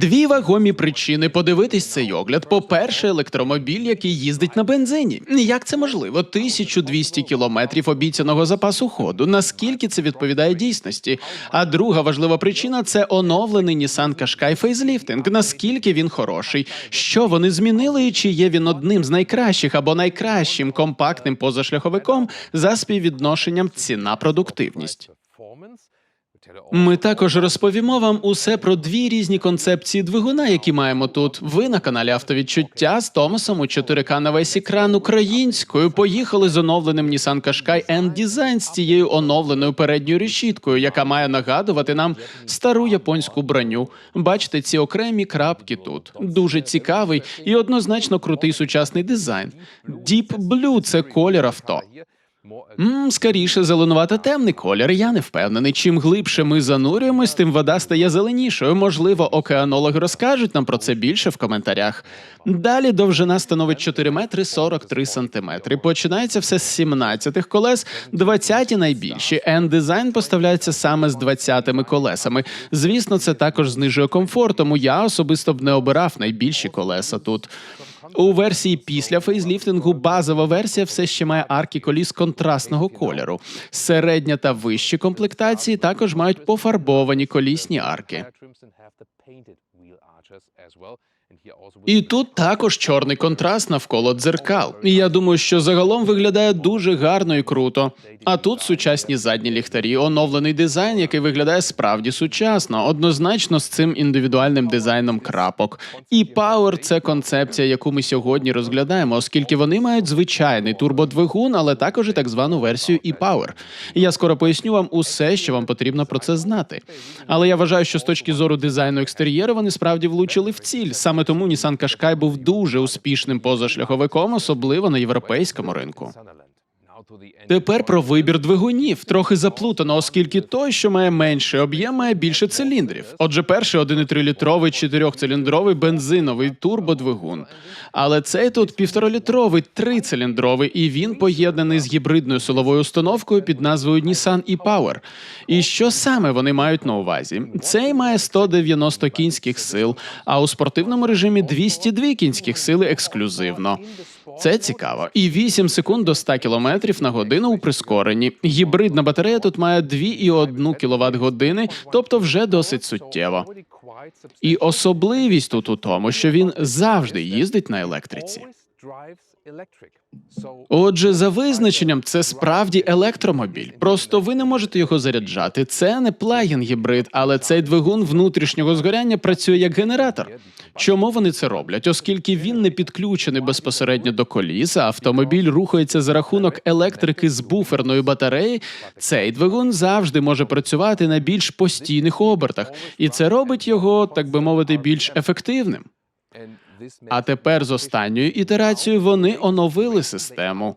Дві вагомі причини подивитись цей огляд. По-перше, електромобіль, який їздить на бензині. Як це можливо? 1200 кілометрів обіцяного запасу ходу. Наскільки це відповідає дійсності? А друга важлива причина це оновлений Nissan Qashqai Facelifting. Наскільки він хороший? Що вони змінили, і чи є він одним з найкращих або найкращим компактним позашляховиком за співвідношенням ціна продуктивність? Ми також розповімо вам усе про дві різні концепції двигуна, які маємо тут. Ви на каналі Автовідчуття з Томасом у 4К на весь екран українською. Поїхали з оновленим Nissan Qashqai N-Design з цією оновленою передньою решіткою, яка має нагадувати нам стару японську броню. Бачите ці окремі крапки тут. Дуже цікавий і однозначно крутий сучасний дизайн. Deep Blue – це колір авто. Мм, скоріше зеленувато темний колір. Я не впевнений. Чим глибше ми занурюємось, тим вода стає зеленішою. Можливо, океанологи розкажуть нам про це більше в коментарях. Далі довжина становить 4 метри 43 сантиметри. Починається все з 17 колес, 20 найбільші. N-дизайн поставляється саме з 20 колесами. Звісно, це також знижує комфорт, тому я особисто б не обирав найбільші колеса тут. У версії після фейзліфтингу базова версія все ще має арки коліс контрастного кольору. Середня та вищі комплектації також мають пофарбовані колісні арки. І тут також чорний контраст навколо дзеркал. І я думаю, що загалом виглядає дуже гарно і круто. А тут сучасні задні ліхтарі, оновлений дизайн, який виглядає справді сучасно, однозначно з цим індивідуальним дизайном крапок. І Power – це концепція, яку ми сьогодні розглядаємо, оскільки вони мають звичайний турбодвигун, але також і так звану версію e-Power. Я скоро поясню вам усе, що вам потрібно про це знати. Але я вважаю, що з точки зору дизайну екстер'єру вони справді влучили в ціль. Саме тому Nissan Qashqai був дуже успішним позашляховиком, особливо на європейському ринку. Тепер про вибір двигунів трохи заплутано, оскільки той, що має менший об'єм, має більше циліндрів. Отже, перший 1,3-літровий чотирьохциліндровий бензиновий турбодвигун. Але цей тут півторалітровий трициліндровий, і він поєднаний з гібридною силовою установкою під назвою Nissan e-Power. І що саме вони мають на увазі? Цей має 190 кінських сил, а у спортивному режимі 202 кінських сили ексклюзивно. Це цікаво. І 8 секунд до 100 км на годину у прискоренні. Гібридна батарея тут має 2,1 кВт години, тобто вже досить суттєво. І особливість тут у тому, що він завжди їздить на електриці. Отже, за визначенням, це справді електромобіль. Просто ви не можете його заряджати. Це не плагін гібрид, але цей двигун внутрішнього згоряння працює як генератор. Чому вони це роблять? Оскільки він не підключений безпосередньо до коліса, автомобіль рухається за рахунок електрики з буферної батареї. Цей двигун завжди може працювати на більш постійних обертах, і це робить його, так би мовити, більш ефективним. А тепер з останньою ітерацією вони оновили систему.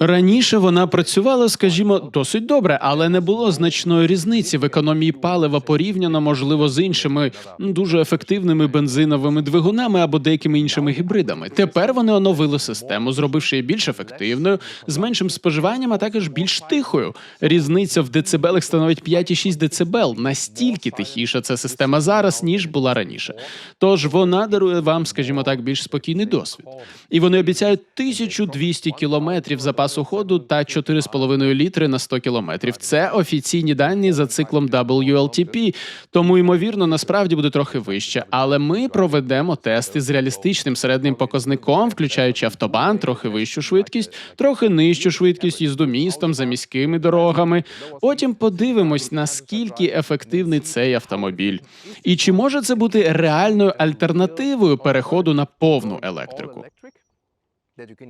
Раніше вона працювала, скажімо, досить добре, але не було значної різниці в економії палива порівняно, можливо, з іншими дуже ефективними бензиновими двигунами або деякими іншими гібридами. Тепер вони оновили систему, зробивши її більш ефективною, з меншим споживанням, а також більш тихою. Різниця в децибелах становить 5,6 децибел. Настільки тихіша ця система зараз, ніж була раніше. Тож вона дарує вам, скажімо так, більш спокійний досвід. І вони обіцяють 1200 кілометрів запасу ходу та 4,5 літри на 100 кілометрів. Це офіційні дані за циклом WLTP, тому ймовірно насправді буде трохи вище. Але ми проведемо тести з реалістичним середнім показником, включаючи автобан, трохи вищу швидкість, трохи нижчу швидкість їзду містом за міськими дорогами. Потім подивимось, наскільки ефективний цей автомобіль, і чи може це бути реальною альтернативою переходу на повну електрику.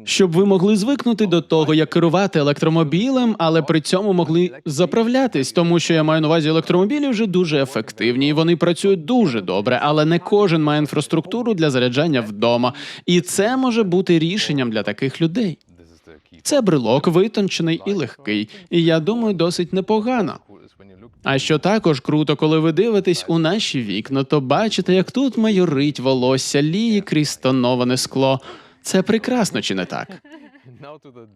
Щоб ви могли звикнути до того, як керувати електромобілем, але при цьому могли заправлятись, тому що я маю на увазі електромобілі вже дуже ефективні, і вони працюють дуже добре, але не кожен має інфраструктуру для заряджання вдома, і це може бути рішенням для таких людей. Це брелок витончений і легкий, і я думаю, досить непогано. А що також круто, коли ви дивитесь у наші вікна, то бачите, як тут майорить волосся, лії крізь тоноване скло. Це прекрасно, чи не так?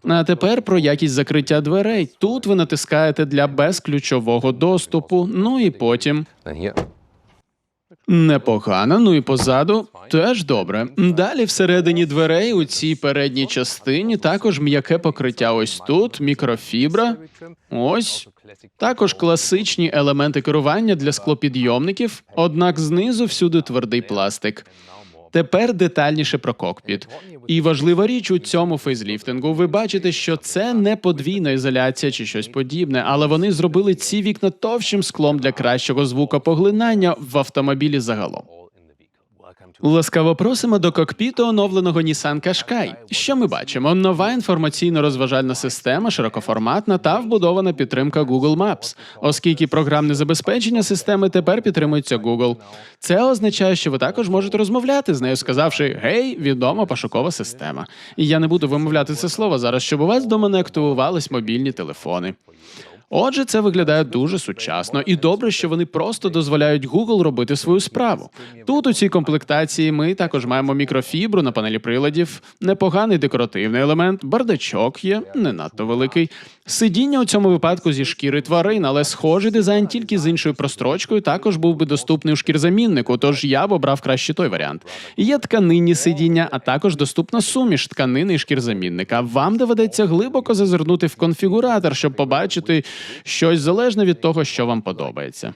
А тепер про якість закриття дверей. Тут ви натискаєте для безключового доступу. Ну і потім Непогано, ну і позаду теж добре. Далі всередині дверей у цій передній частині також м'яке покриття. Ось тут мікрофібра. Ось також класичні елементи керування для склопідйомників, однак знизу всюди твердий пластик. Тепер детальніше про кокпіт. І важлива річ у цьому фейзліфтингу. Ви бачите, що це не подвійна ізоляція чи щось подібне, але вони зробили ці вікна товщим склом для кращого звукопоглинання в автомобілі загалом. Ласкаво просимо до кокпіту оновленого Nissan Qashqai. Що ми бачимо? Нова інформаційно-розважальна система, широкоформатна та вбудована підтримка Google Maps, оскільки програмне забезпечення системи тепер підтримується Google. Це означає, що ви також можете розмовляти з нею, сказавши Гей, відома пошукова система. І я не буду вимовляти це слово зараз, щоб у вас вдома не активувались мобільні телефони. Отже, це виглядає дуже сучасно, і добре, що вони просто дозволяють Google робити свою справу. Тут у цій комплектації ми також маємо мікрофібру на панелі приладів, непоганий декоративний елемент, бардачок є не надто великий. Сидіння у цьому випадку зі шкіри тварин, але схожий дизайн тільки з іншою прострочкою також був би доступний у шкірзаміннику, тож я б обрав краще той варіант. Є тканинні сидіння, а також доступна суміш тканини і шкірзамінника. Вам доведеться глибоко зазирнути в конфігуратор, щоб побачити щось залежне від того, що вам подобається.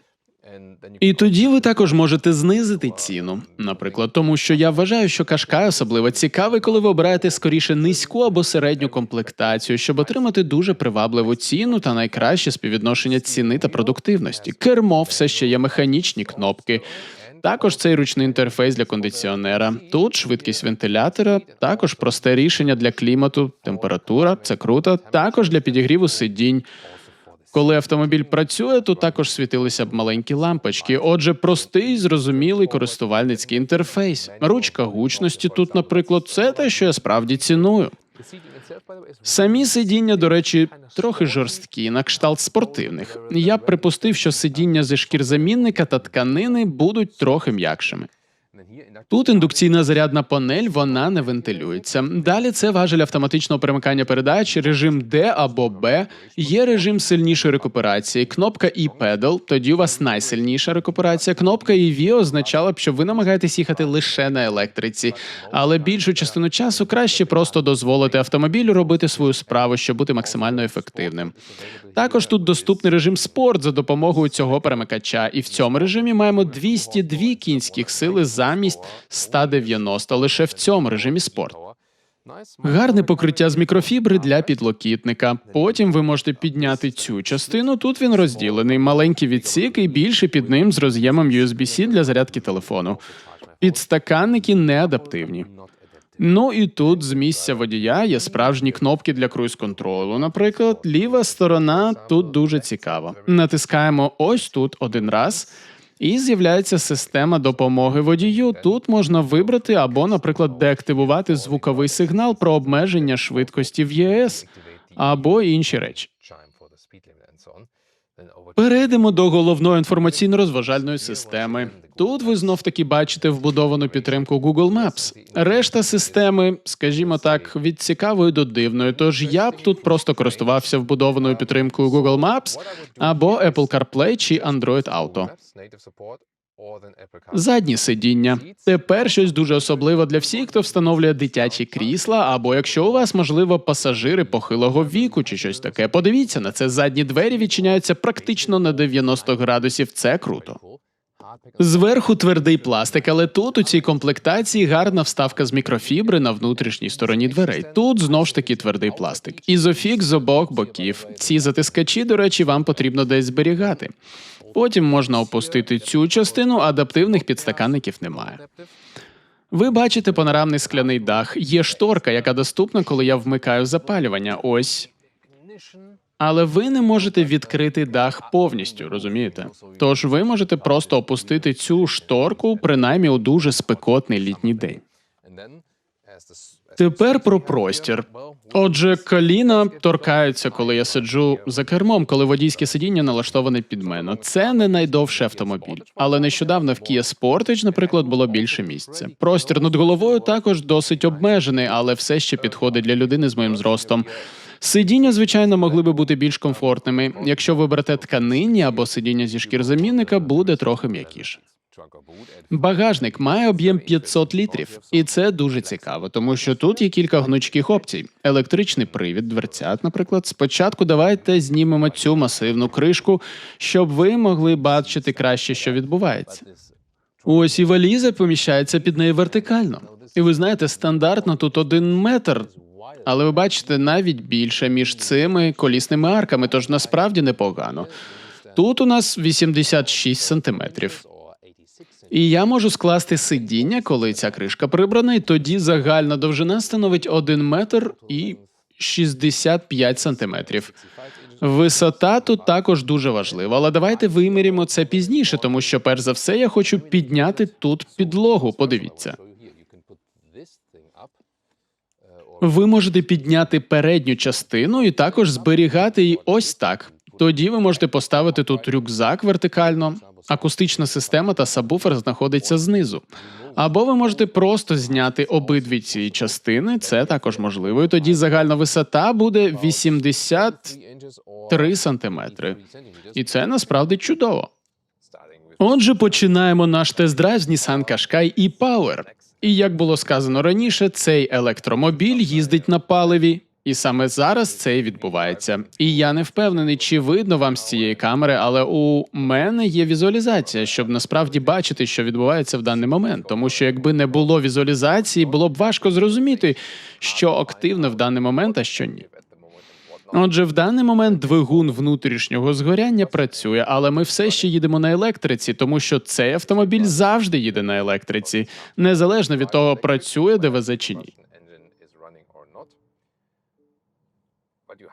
І тоді ви також можете знизити ціну, наприклад, тому що я вважаю, що кашкай особливо цікавий, коли ви обираєте скоріше низьку або середню комплектацію, щоб отримати дуже привабливу ціну та найкраще співвідношення ціни та продуктивності. Кермо все ще є механічні кнопки. Також цей ручний інтерфейс для кондиціонера. Тут швидкість вентилятора, також просте рішення для клімату, температура, це круто. Також для підігріву сидінь. Коли автомобіль працює, тут також світилися б маленькі лампочки. Отже, простий, зрозумілий користувальницький інтерфейс. Ручка гучності тут, наприклад, це те, що я справді ціную. Самі сидіння, до речі, трохи жорсткі, на кшталт спортивних. Я б припустив, що сидіння зі шкірзамінника та тканини будуть трохи м'якшими. Тут індукційна зарядна панель, вона не вентилюється. Далі це важель автоматичного перемикання передач, режим D або B, є режим сильнішої рекуперації, кнопка і педал, тоді у вас найсильніша рекуперація. Кнопка EV означала б, що ви намагаєтесь їхати лише на електриці, але більшу частину часу краще просто дозволити автомобілю робити свою справу, щоб бути максимально ефективним. Також тут доступний режим спорт за допомогою цього перемикача, і в цьому режимі маємо 202 кінських сили замість 190 лише в цьому режимі спорт. Гарне покриття з мікрофібри для підлокітника. Потім ви можете підняти цю частину. Тут він розділений, маленький відсік і більше під ним з роз'ємом USB-C для зарядки телефону. Підстаканники не адаптивні. Ну і тут з місця водія є справжні кнопки для круїз-контролю. Наприклад, ліва сторона тут дуже цікава. Натискаємо ось тут один раз. І з'являється система допомоги водію. Тут можна вибрати або, наприклад, деактивувати звуковий сигнал про обмеження швидкості в ЄС або інші речі. Перейдемо до головної інформаційно-розважальної системи. Тут ви знов таки бачите вбудовану підтримку Google Maps. Решта системи, скажімо так, від цікавої до дивної. Тож я б тут просто користувався вбудованою підтримкою Google Maps або Apple CarPlay чи Android Auto. Задні сидіння. Тепер щось дуже особливе для всіх, хто встановлює дитячі крісла, або якщо у вас, можливо, пасажири похилого віку чи щось таке. Подивіться на це. Задні двері відчиняються практично на 90 градусів. Це круто. Зверху твердий пластик, але тут у цій комплектації гарна вставка з мікрофібри на внутрішній стороні дверей. Тут знов ж таки твердий пластик. Ізофік з обох боків. Ці затискачі, до речі, вам потрібно десь зберігати. Потім можна опустити цю частину, адаптивних підстаканників немає. Ви бачите панорамний скляний дах. Є шторка, яка доступна, коли я вмикаю запалювання. Ось. Але ви не можете відкрити дах повністю, розумієте? Тож ви можете просто опустити цю шторку, принаймні у дуже спекотний літній день. Тепер про простір. Отже, коліна торкаються, коли я сиджу за кермом, коли водійське сидіння налаштоване під мене. Це не найдовший автомобіль, але нещодавно в Kia Sportage, наприклад, було більше місця. Простір над головою також досить обмежений, але все ще підходить для людини з моїм зростом. Сидіння, звичайно, могли би бути більш комфортними. Якщо ви берете тканинні або сидіння зі шкірзамінника, буде трохи м'якіше. Багажник має об'єм 500 літрів, і це дуже цікаво, тому що тут є кілька гнучких опцій. Електричний привід, дверцят, наприклад. Спочатку давайте знімемо цю масивну кришку, щоб ви могли бачити краще, що відбувається. Ось і валіза поміщається під нею вертикально. І ви знаєте, стандартно тут один метр. Але ви бачите навіть більше між цими колісними арками, тож насправді непогано. Тут у нас 86 сантиметрів. І я можу скласти сидіння, коли ця кришка прибрана, і тоді загальна довжина становить 1 метр і 65 сантиметрів. Висота тут також дуже важлива, але давайте виміряємо це пізніше, тому що перш за все я хочу підняти тут підлогу. Подивіться. Ви можете підняти передню частину і також зберігати її ось так. Тоді ви можете поставити тут рюкзак вертикально, акустична система та сабвуфер знаходиться знизу. Або ви можете просто зняти обидві ці частини, це також можливо. І тоді загальна висота буде 83 сантиметри. І це насправді чудово. Отже, починаємо наш тест-драйв з Nissan Qashqai e-Power. І як було сказано раніше, цей електромобіль їздить на паливі, і саме зараз це і відбувається. І я не впевнений, чи видно вам з цієї камери, але у мене є візуалізація, щоб насправді бачити, що відбувається в даний момент. Тому що якби не було візуалізації, було б важко зрозуміти, що активно в даний момент, а що ні. Отже, в даний момент двигун внутрішнього згоряння працює, але ми все ще їдемо на електриці, тому що цей автомобіль завжди їде на електриці, незалежно від того, працює ДВЗ чи ні.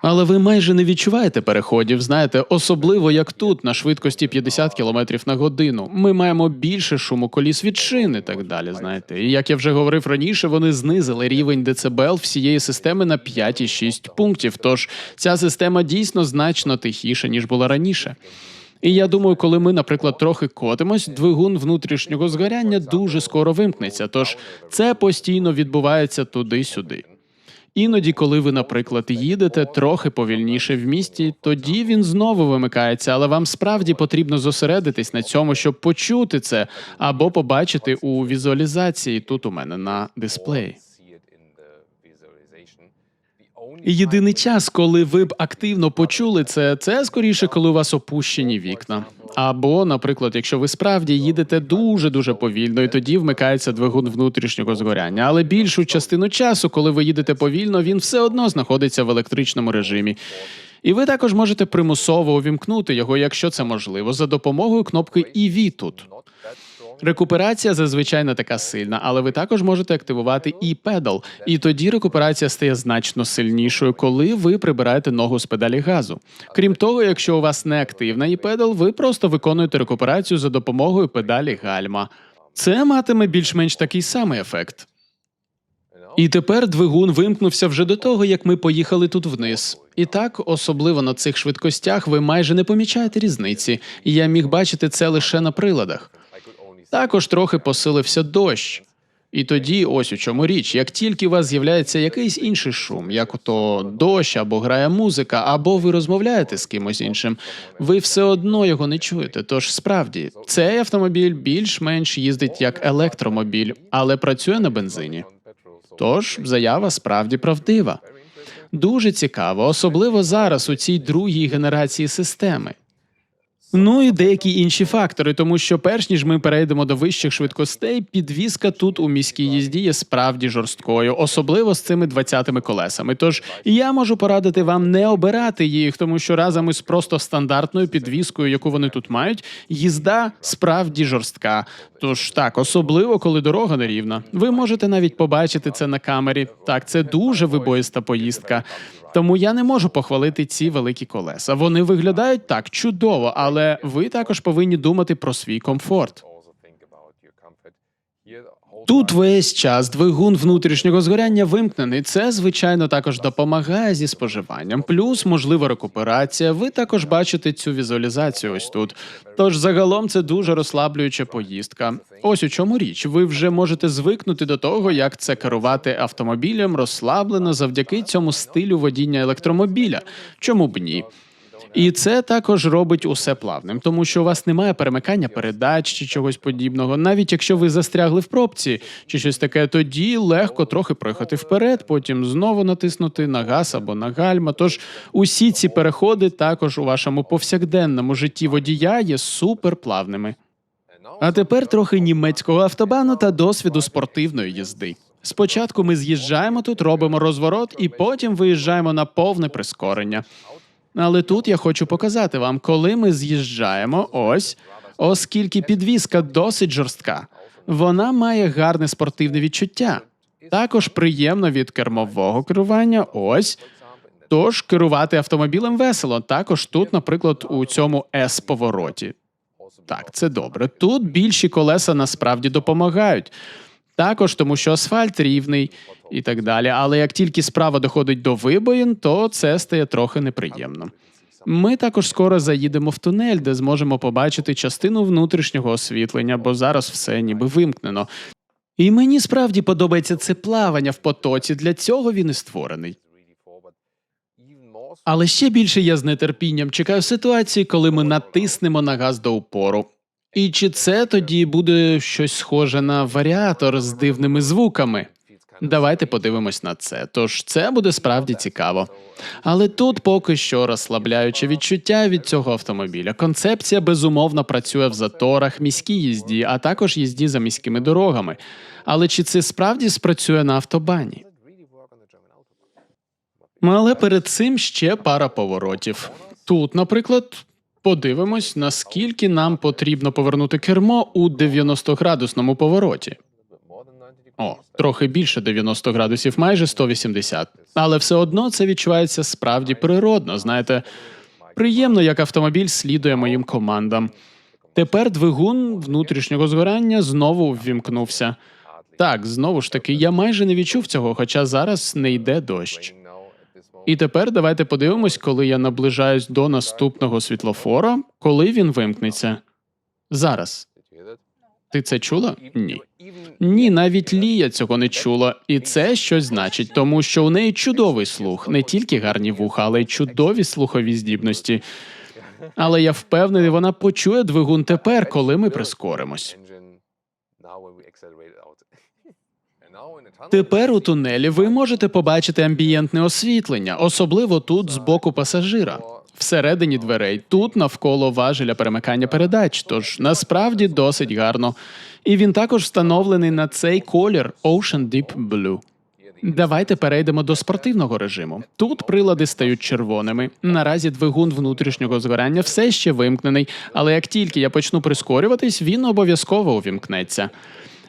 Але ви майже не відчуваєте переходів, знаєте, особливо як тут, на швидкості 50 км на годину. Ми маємо більше шуму коліс від шин так далі. Знаєте, і як я вже говорив раніше, вони знизили рівень децибел всієї системи на 5,6 пунктів. Тож ця система дійсно значно тихіша ніж була раніше. І я думаю, коли ми, наприклад, трохи котимось, двигун внутрішнього згоряння дуже скоро вимкнеться. Тож це постійно відбувається туди-сюди. Іноді, коли ви, наприклад, їдете трохи повільніше в місті, тоді він знову вимикається, але вам справді потрібно зосередитись на цьому, щоб почути це або побачити у візуалізації тут у мене на дисплеї. Єдиний час, коли ви б активно почули це, це скоріше, коли у вас опущені вікна. Або, наприклад, якщо ви справді їдете дуже дуже повільно, і тоді вмикається двигун внутрішнього згоряння. Але більшу частину часу, коли ви їдете повільно, він все одно знаходиться в електричному режимі. І ви також можете примусово увімкнути його, якщо це можливо, за допомогою кнопки EV тут. Рекуперація зазвичай не така сильна, але ви також можете активувати і педал, і тоді рекуперація стає значно сильнішою, коли ви прибираєте ногу з педалі газу. Крім того, якщо у вас не активна і педал, ви просто виконуєте рекуперацію за допомогою педалі гальма. Це матиме більш-менш такий самий ефект. І тепер двигун вимкнувся вже до того, як ми поїхали тут вниз. І так, особливо на цих швидкостях, ви майже не помічаєте різниці. І Я міг бачити це лише на приладах. Також трохи посилився дощ. І тоді, ось у чому річ, як тільки у вас з'являється якийсь інший шум, як ото дощ або грає музика, або ви розмовляєте з кимось іншим, ви все одно його не чуєте. Тож справді цей автомобіль більш-менш їздить як електромобіль, але працює на бензині. Тож заява справді правдива. Дуже цікаво, особливо зараз у цій другій генерації системи. Ну і деякі інші фактори, тому що перш ніж ми перейдемо до вищих швидкостей, підвізка тут у міській їзді є справді жорсткою, особливо з цими 20-ми колесами. Тож я можу порадити вам не обирати їх, тому що разом із просто стандартною підвіскою, яку вони тут мають, їзда справді жорстка. Тож так, особливо коли дорога нерівна. Ви можете навіть побачити це на камері. Так, це дуже вибоїста поїздка. Тому я не можу похвалити ці великі колеса. Вони виглядають так чудово, але ви також повинні думати про свій комфорт. Тут весь час двигун внутрішнього згоряння вимкнений. Це звичайно також допомагає зі споживанням. Плюс можлива рекуперація. Ви також бачите цю візуалізацію ось тут. Тож загалом це дуже розслаблююча поїздка. Ось у чому річ. Ви вже можете звикнути до того, як це керувати автомобілем розслаблено завдяки цьому стилю водіння електромобіля. Чому б ні? І це також робить усе плавним, тому що у вас немає перемикання передач чи чогось подібного. Навіть якщо ви застрягли в пробці чи щось таке, тоді легко трохи проїхати вперед, потім знову натиснути на газ або на гальма. Тож усі ці переходи також у вашому повсякденному житті водія є суперплавними. А тепер трохи німецького автобану та досвіду спортивної їзди. Спочатку ми з'їжджаємо тут, робимо розворот, і потім виїжджаємо на повне прискорення. Але тут я хочу показати вам, коли ми з'їжджаємо, ось, оскільки підвіска досить жорстка, вона має гарне спортивне відчуття. Також приємно від кермового керування. Ось. Тож керувати автомобілем весело. Також тут, наприклад, у цьому с повороті. Так, це добре. Тут більші колеса насправді допомагають. Також тому, що асфальт рівний і так далі. Але як тільки справа доходить до вибоїн, то це стає трохи неприємно. Ми також скоро заїдемо в тунель, де зможемо побачити частину внутрішнього освітлення, бо зараз все ніби вимкнено. І мені справді подобається це плавання в потоці. Для цього він і створений. Але ще більше я з нетерпінням чекаю ситуації, коли ми натиснемо на газ до упору. І чи це тоді буде щось схоже на варіатор з дивними звуками? Давайте подивимось на це. Тож це буде справді цікаво. Але тут поки що розслабляюче відчуття від цього автомобіля. Концепція безумовно працює в заторах, міській їзді, а також їзді за міськими дорогами. Але чи це справді спрацює на автобані? Але перед цим ще пара поворотів. Тут, наприклад, подивимось, наскільки нам потрібно повернути кермо у 90-градусному повороті. О, трохи більше 90 градусів, майже 180. Але все одно це відчувається справді природно. Знаєте, приємно, як автомобіль слідує моїм командам. Тепер двигун внутрішнього згорання знову ввімкнувся. Так, знову ж таки, я майже не відчув цього, хоча зараз не йде дощ. І тепер давайте подивимось, коли я наближаюсь до наступного світлофора, коли він вимкнеться. Зараз. Ти це чула? Ні. Ні, навіть Лія цього не чула, і це щось значить, тому що у неї чудовий слух, не тільки гарні вуха, але й чудові слухові здібності. Але я впевнений, вона почує двигун тепер, коли ми прискоримось. Тепер у тунелі ви можете побачити амбієнтне освітлення, особливо тут з боку пасажира. Всередині дверей, тут навколо важеля перемикання передач, тож насправді досить гарно. І він також встановлений на цей колір Ocean Deep Blue. Давайте перейдемо до спортивного режиму. Тут прилади стають червоними. Наразі двигун внутрішнього згорання все ще вимкнений, але як тільки я почну прискорюватись, він обов'язково увімкнеться.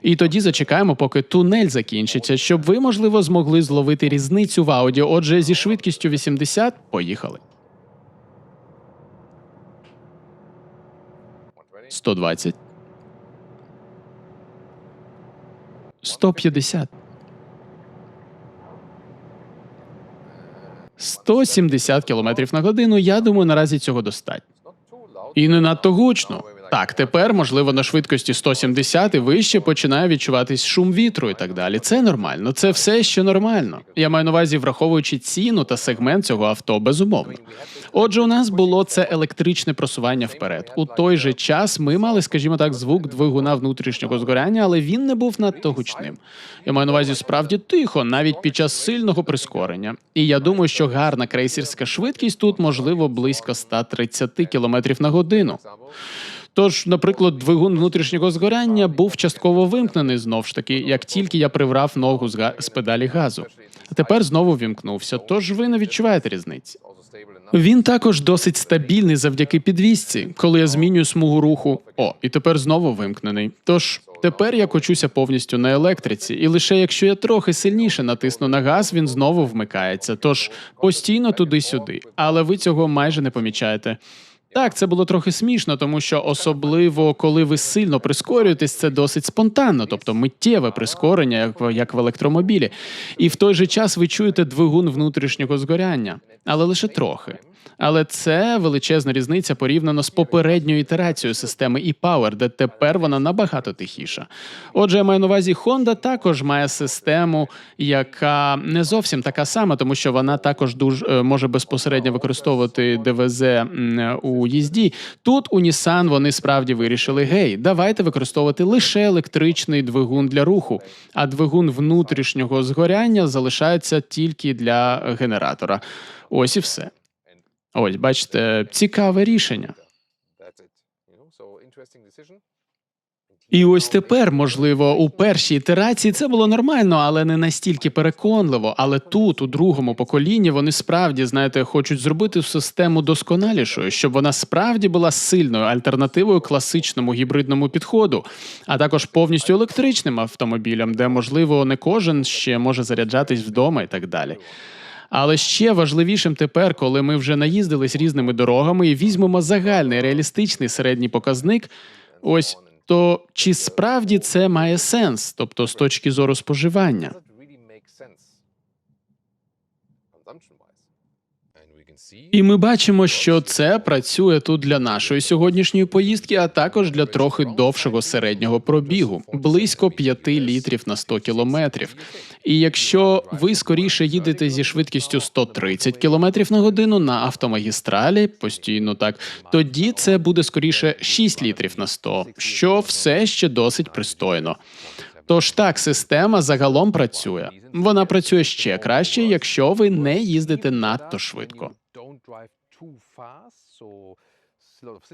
І тоді зачекаємо, поки тунель закінчиться, щоб ви, можливо, змогли зловити різницю в аудіо. Отже, зі швидкістю 80 поїхали. 120. 150. 170 км на годину. Я думаю, наразі цього достатньо. І не надто гучно. Так, тепер, можливо, на швидкості 170 і вище починає відчуватись шум вітру і так далі. Це нормально, це все ще нормально. Я маю на увазі, враховуючи ціну та сегмент цього авто, безумовно. Отже, у нас було це електричне просування вперед. У той же час ми мали, скажімо так, звук двигуна внутрішнього згоряння, але він не був надто гучним. Я маю на увазі справді тихо, навіть під час сильного прискорення. І я думаю, що гарна крейсерська швидкість тут можливо близько 130 км на годину. Тож, наприклад, двигун внутрішнього згоряння був частково вимкнений знов ж таки, як тільки я приврав ногу з, га- з педалі газу. А тепер знову вімкнувся, тож ви не відчуваєте різниці. Він також досить стабільний завдяки підвісці, коли я змінюю смугу руху. О, і тепер знову вимкнений. Тож тепер я кочуся повністю на електриці, і лише якщо я трохи сильніше натисну на газ, він знову вмикається. Тож постійно туди-сюди. Але ви цього майже не помічаєте. Так, це було трохи смішно, тому що особливо коли ви сильно прискорюєтесь, це досить спонтанно, тобто миттєве прискорення, як в, як в електромобілі. І в той же час ви чуєте двигун внутрішнього згоряння, але лише трохи. Але це величезна різниця порівняно з попередньою ітерацією системи e-Power, де тепер вона набагато тихіша. Отже, я маю на увазі, Honda також має систему, яка не зовсім така сама, тому що вона також дуже може безпосередньо використовувати ДВЗ м, у їзді. Тут у Nissan вони справді вирішили: гей, давайте використовувати лише електричний двигун для руху, а двигун внутрішнього згоряння залишається тільки для генератора. Ось і все. Ось, бачите, цікаве рішення. І ось тепер, можливо, у першій ітерації це було нормально, але не настільки переконливо. Але тут, у другому поколінні, вони справді, знаєте, хочуть зробити систему досконалішою, щоб вона справді була сильною альтернативою класичному гібридному підходу, а також повністю електричним автомобілям, де можливо не кожен ще може заряджатись вдома і так далі. Але ще важливішим тепер, коли ми вже наїздились різними дорогами і візьмемо загальний реалістичний середній показник, ось то чи справді це має сенс, тобто з точки зору споживання? І ми бачимо, що це працює тут для нашої сьогоднішньої поїздки, а також для трохи довшого середнього пробігу близько 5 літрів на 100 кілометрів. І якщо ви скоріше їдете зі швидкістю 130 кілометрів на годину на автомагістралі, постійно так, тоді це буде скоріше 6 літрів на 100, що все ще досить пристойно. Тож так, система загалом працює. Вона працює ще краще, якщо ви не їздите надто швидко.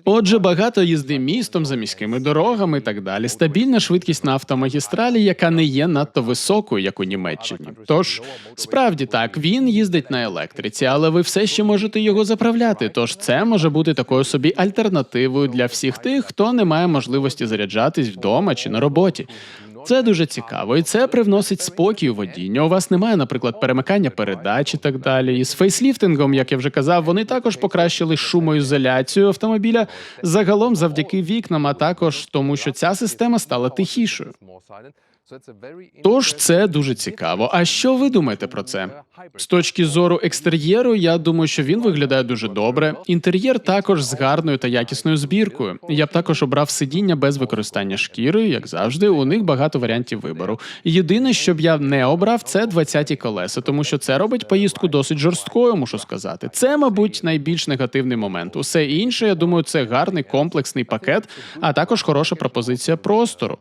Отже, багато їзди містом за міськими дорогами і так далі. Стабільна швидкість на автомагістралі, яка не є надто високою, як у Німеччині. Тож справді так, він їздить на електриці, але ви все ще можете його заправляти. Тож це може бути такою собі альтернативою для всіх тих, хто не має можливості заряджатись вдома чи на роботі. Це дуже цікаво, і це привносить спокій у водіння. У вас немає, наприклад, перемикання передач і так далі. І з фейсліфтингом, як я вже казав, вони також покращили шумоізоляцію автомобіля загалом завдяки вікнам, а також тому, що ця система стала тихішою. Тож це дуже цікаво. А що ви думаєте про це? З точки зору екстер'єру, я думаю, що він виглядає дуже добре. Інтер'єр також з гарною та якісною збіркою. Я б також обрав сидіння без використання шкіри, як завжди. У них багато варіантів вибору. Єдине, що б я не обрав, це 20-ті колеса, тому що це робить поїздку досить жорсткою, мушу сказати. Це, мабуть, найбільш негативний момент. Усе інше, я думаю, це гарний комплексний пакет, а також хороша пропозиція простору.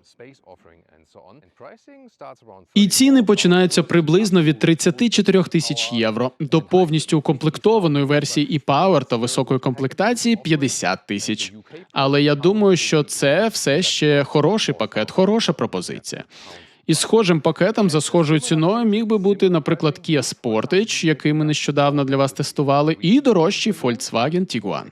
І ціни починаються приблизно від 34 тисяч євро до повністю укомплектованої версії e-Power та високої комплектації 50 тисяч. Але я думаю, що це все ще хороший пакет, хороша пропозиція. І схожим пакетом за схожою ціною міг би бути, наприклад, Kia Sportage, який ми нещодавно для вас тестували, і дорожчий Volkswagen Tiguan.